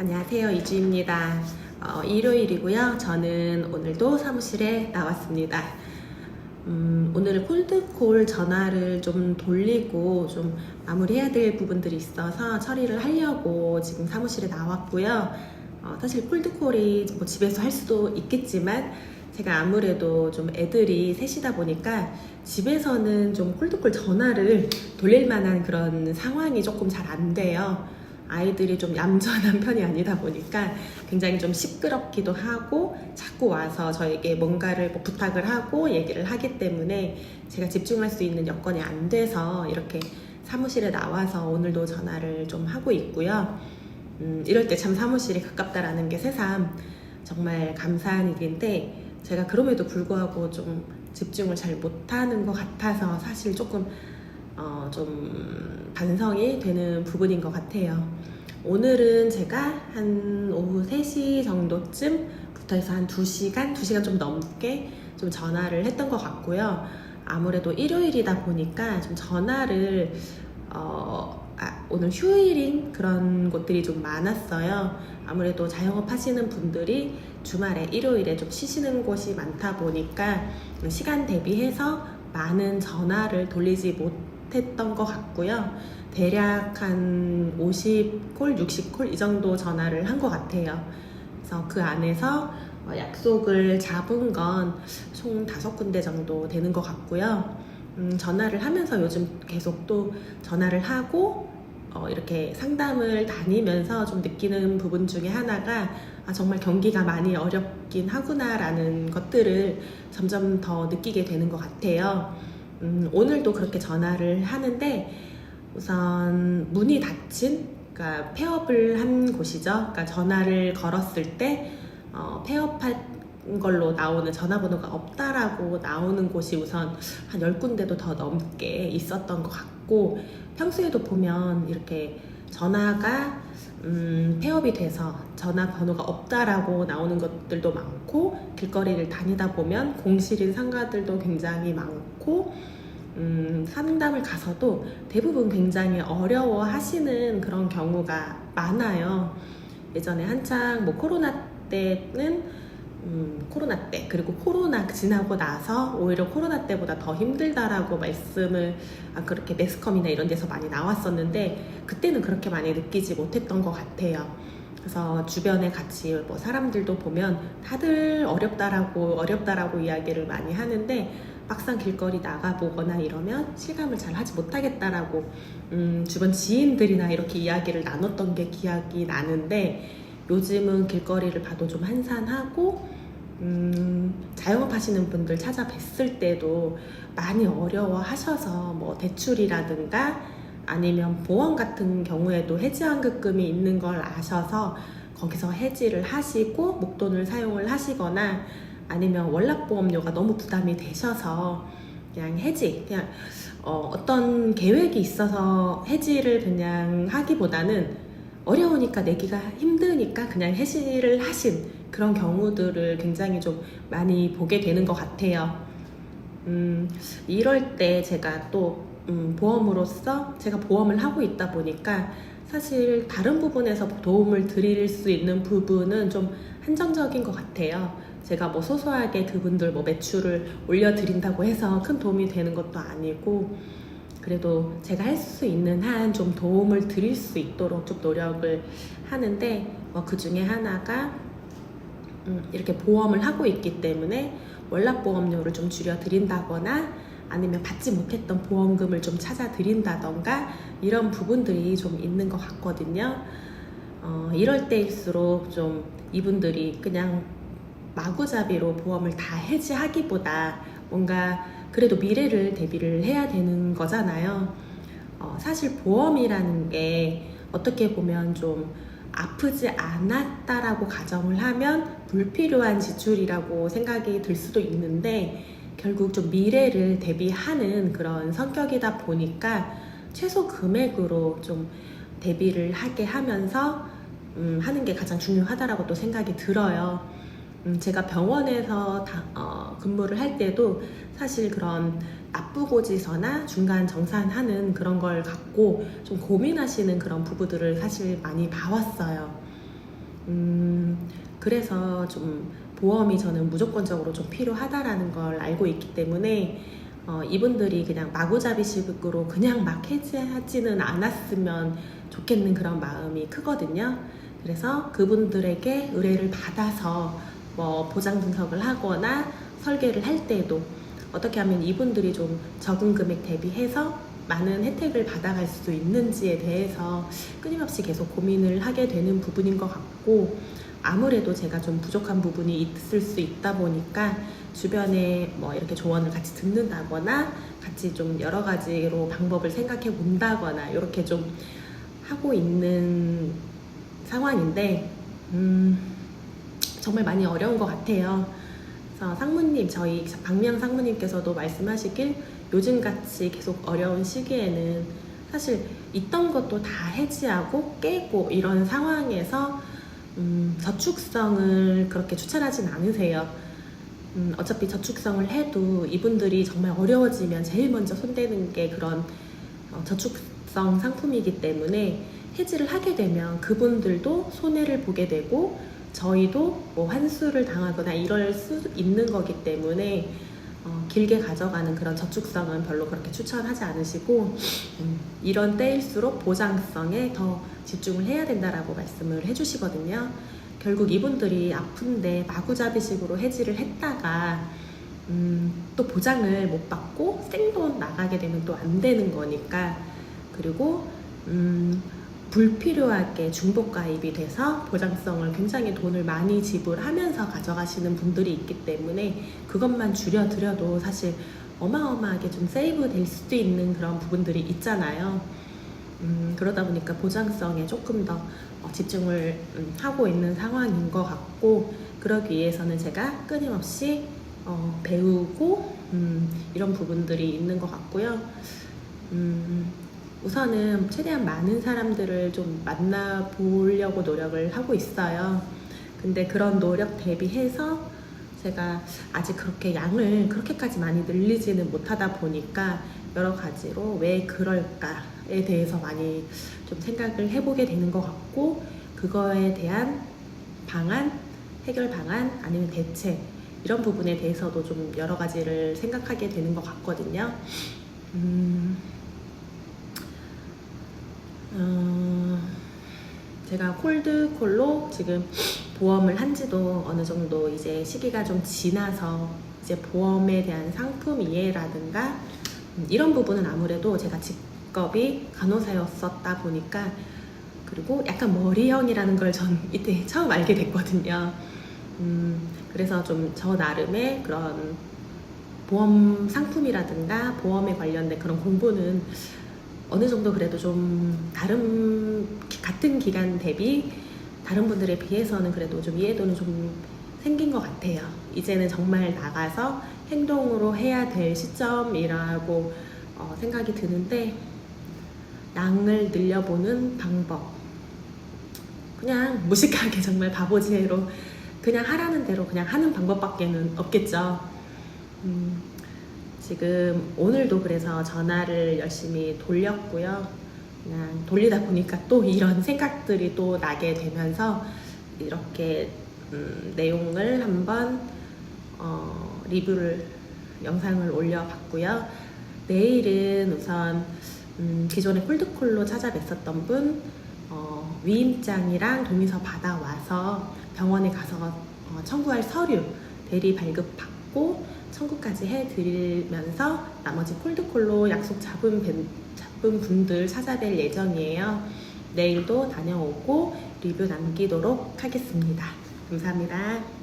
안녕하세요. 이주입니다. 어, 일요일이고요. 저는 오늘도 사무실에 나왔습니다. 음, 오늘은 콜드콜 전화를 좀 돌리고 좀 마무리해야 될 부분들이 있어서 처리를 하려고 지금 사무실에 나왔고요. 어, 사실 콜드콜이 뭐 집에서 할 수도 있겠지만 제가 아무래도 좀 애들이 셋이다 보니까 집에서는 좀 콜드콜 전화를 돌릴 만한 그런 상황이 조금 잘 안 돼요. 아이들이 좀 얌전한 편이 아니다 보니까 굉장히 좀 시끄럽기도 하고 자꾸 와서 저에게 뭔가를 뭐 부탁을 하고 얘기를 하기 때문에 제가 집중할 수 있는 여건이 안 돼서 이렇게 사무실에 나와서 오늘도 전화를 좀 하고 있고요. 음, 이럴 때 참 사무실이 가깝다라는 게 새삼 정말 감사한 일인데 제가 그럼에도 불구하고 좀 집중을 잘 못하는 것 같아서 사실 조금 어, 좀 반성이 되는 부분인 것 같아요. 오늘은 제가 한 오후 3시 정도쯤부터 해서 한 2시간, 2시간 좀 넘게 좀 전화를 했던 것 같고요. 아무래도 일요일이다 보니까 좀 전화를 어, 아, 오늘 휴일인 그런 곳들이 좀 많았어요. 아무래도 자영업 하시는 분들이 주말에 일요일에 좀 쉬시는 곳이 많다 보니까 시간 대비해서 많은 전화를 돌리지 못 했던 것 같고요. 대략 한 50콜, 60콜 이 정도 전화를 한 것 같아요. 그래서 그 안에서 어, 약속을 잡은 건 총 다섯 군데 정도 되는 것 같고요. 음, 전화를 하면서 요즘 계속 또 전화를 하고 어, 이렇게 상담을 다니면서 좀 느끼는 부분 중에 하나가 아, 정말 경기가 많이 어렵긴 하구나라는 것들을 점점 더 느끼게 되는 것 같아요. 음, 오늘도 그렇게 전화를 하는데 우선 문이 닫힌 그러니까 폐업을 한 곳이죠. 그러니까 전화를 걸었을 때 어, 폐업한 걸로 나오는 전화번호가 없다라고 나오는 곳이 우선 한 10군데도 더 넘게 있었던 것 같고 평소에도 보면 이렇게 전화가 음, 폐업이 돼서 전화 번호가 없다라고 나오는 것들도 많고 길거리를 다니다 보면 공실인 상가들도 굉장히 많고 음, 상담을 가서도 대부분 굉장히 어려워 하시는 그런 경우가 많아요. 예전에 한창 뭐 코로나 때는 음, 코로나 때 그리고 코로나 지나고 나서 오히려 코로나 때보다 더 힘들다라고 말씀을 아, 그렇게 매스컴이나 이런 데서 많이 나왔었는데 그때는 그렇게 많이 느끼지 못했던 것 같아요. 그래서 주변에 같이 뭐 사람들도 보면 다들 어렵다라고 어렵다라고 이야기를 많이 하는데 막상 길거리 나가 보거나 이러면 실감을 잘 하지 못하겠다라고 음, 주변 지인들이나 이렇게 이야기를 나눴던 게 기억이 나는데 요즘은 길거리를 봐도 좀 한산하고 음, 자영업 하시는 분들 찾아뵀을 때도 많이 어려워 하셔서 뭐 대출이라든가 아니면 보험 같은 경우에도 해지환급금이 있는 걸 아셔서 거기서 해지를 하시고 목돈을 사용을 하시거나 아니면 월납보험료가 너무 부담이 되셔서 그냥 해지 그냥 어, 어떤 계획이 있어서 해지를 그냥 하기보다는 어려우니까 내기가 힘드니까 그냥 해지를 하신 그런 경우들을 굉장히 좀 많이 보게 되는 것 같아요. 음, 이럴 때 제가 또 음, 보험으로서 제가 보험을 하고 있다 보니까 사실 다른 부분에서 도움을 드릴 수 있는 부분은 좀 한정적인 것 같아요. 제가 뭐 소소하게 그분들 뭐 매출을 올려드린다고 해서 큰 도움이 되는 것도 아니고 그래도 제가 할 수 있는 한 좀 도움을 드릴 수 있도록 좀 노력을 하는데 뭐그 중에 하나가 음, 이렇게 보험을 하고 있기 때문에 월납보험료를 좀 줄여 드린다거나 아니면 받지 못했던 보험금을 좀 찾아 드린다던가 이런 부분들이 좀 있는 것 같거든요. 어, 이럴 때일수록 좀 이분들이 그냥 마구잡이로 보험을 다 해지하기보다 뭔가 그래도 미래를 대비를 해야 되는 거잖아요. 어, 사실 보험이라는 게 어떻게 보면 좀 아프지 않았다라고 가정을 하면 불필요한 지출이라고 생각이 들 수도 있는데 결국 좀 미래를 대비하는 그런 성격이다 보니까 최소 금액으로 좀 대비를 하게 하면서 음, 하는 게 가장 중요하다라고 또 생각이 들어요. 음, 제가 병원에서 다, 어, 근무를 할 때도 사실 그런 납부고지서나 중간 정산하는 그런 걸 갖고 좀 고민하시는 그런 부부들을 사실 많이 봐왔어요. 음, 그래서 좀 보험이 저는 무조건적으로 좀 필요하다라는 걸 알고 있기 때문에 어, 이분들이 그냥 마구잡이식으로 그냥 막 해지하지는 않았으면 좋겠는 그런 마음이 크거든요. 그래서 그분들에게 의뢰를 받아서 뭐 보장 분석을 하거나 설계를 할 때도 어떻게 하면 이분들이 좀 적은 금액 대비해서 많은 혜택을 받아갈 수 있는지에 대해서 끊임없이 계속 고민을 하게 되는 부분인 것 같고 아무래도 제가 좀 부족한 부분이 있을 수 있다 보니까 주변에 뭐 이렇게 조언을 같이 듣는다거나 같이 좀 여러 가지로 방법을 생각해 본다거나 이렇게 좀 하고 있는 상황인데 음, 정말 많이 어려운 것 같아요. 그래서 상무님 저희 박명 상무님께서도 말씀하시길 요즘같이 계속 어려운 시기에는 사실 있던 것도 다 해지하고 깨고 이런 상황에서 음, 저축성을 그렇게 추천하진 않으세요. 음, 어차피 저축성을 해도 이분들이 정말 어려워지면 제일 먼저 손대는 게 그런 어, 저축성 상품이기 때문에 해지를 하게 되면 그분들도 손해를 보게 되고 저희도 뭐 환수를 당하거나 이럴 수 있는 거기 때문에 어, 길게 가져가는 그런 저축성은 별로 그렇게 추천하지 않으시고 음, 이런 때일수록 보장성에 더 집중을 해야 된다라고 말씀을 해주시거든요. 결국 이분들이 아픈데 마구잡이식으로 해지를 했다가 음, 또 보장을 못 받고 생돈 나가게 되면 또 안 되는 거니까 그리고 음, 불필요하게 중복 가입이 돼서 보장성을 굉장히 돈을 많이 지불하면서 가져가시는 분들이 있기 때문에 그것만 줄여드려도 사실 어마어마하게 좀 세이브 될 수도 있는 그런 부분들이 있잖아요. 음, 그러다 보니까 보장성에 조금 더 어, 집중을 음, 하고 있는 상황인 것 같고 그러기 위해서는 제가 끊임없이 어, 배우고 음, 이런 부분들이 있는 것 같고요. 음, 우선은 최대한 많은 사람들을 좀 만나보려고 노력을 하고 있어요. 근데 그런 노력 대비해서 제가 아직 그렇게 양을 그렇게까지 많이 늘리지는 못하다 보니까 여러 가지로 왜 그럴까에 대해서 많이 좀 생각을 해보게 되는 것 같고 그거에 대한 방안, 해결 방안 아니면 대책 이런 부분에 대해서도 좀 여러 가지를 생각하게 되는 것 같거든요. 음, 어, 제가 콜드콜로 지금 보험을 한 지도 어느 정도 이제 시기가 좀 지나서 이제 보험에 대한 상품 이해라든가 음, 이런 부분은 아무래도 제가 직업이 간호사였었다 보니까 그리고 약간 머리형이라는 걸 전 이때 처음 알게 됐거든요. 음, 그래서 좀 저 나름의 그런 보험 상품이라든가 보험에 관련된 그런 공부는 어느 정도 그래도 좀 다른 기- 같은 기간 대비 다른 분들에 비해서는 그래도 좀 이해도는 좀 생긴 것 같아요. 이제는 정말 나가서 행동으로 해야 될 시점이라고 어, 생각이 드는데 양을 늘려보는 방법 그냥 무식하게 정말 바보지혜로 그냥 하라는 대로 그냥 하는 방법밖에는 없겠죠. 음, 지금 오늘도 그래서 전화를 열심히 돌렸고요. 그냥 돌리다 보니까 또 이런 생각들이 또 나게 되면서 이렇게 음, 내용을 한번 어, 리뷰를 영상을 올려봤고요. 내일은 우선 음, 기존에 콜드콜로 찾아뵀었던 분 어, 위임장이랑 동의서 받아와서 병원에 가서 어, 청구할 서류 대리 발급 받고 청구까지 해드리면서 나머지 콜드콜로 약속 잡은, 분- 잡은 분들 찾아뵐 예정이에요. 내일도 다녀오고 리뷰 남기도록 하겠습니다. 감사합니다.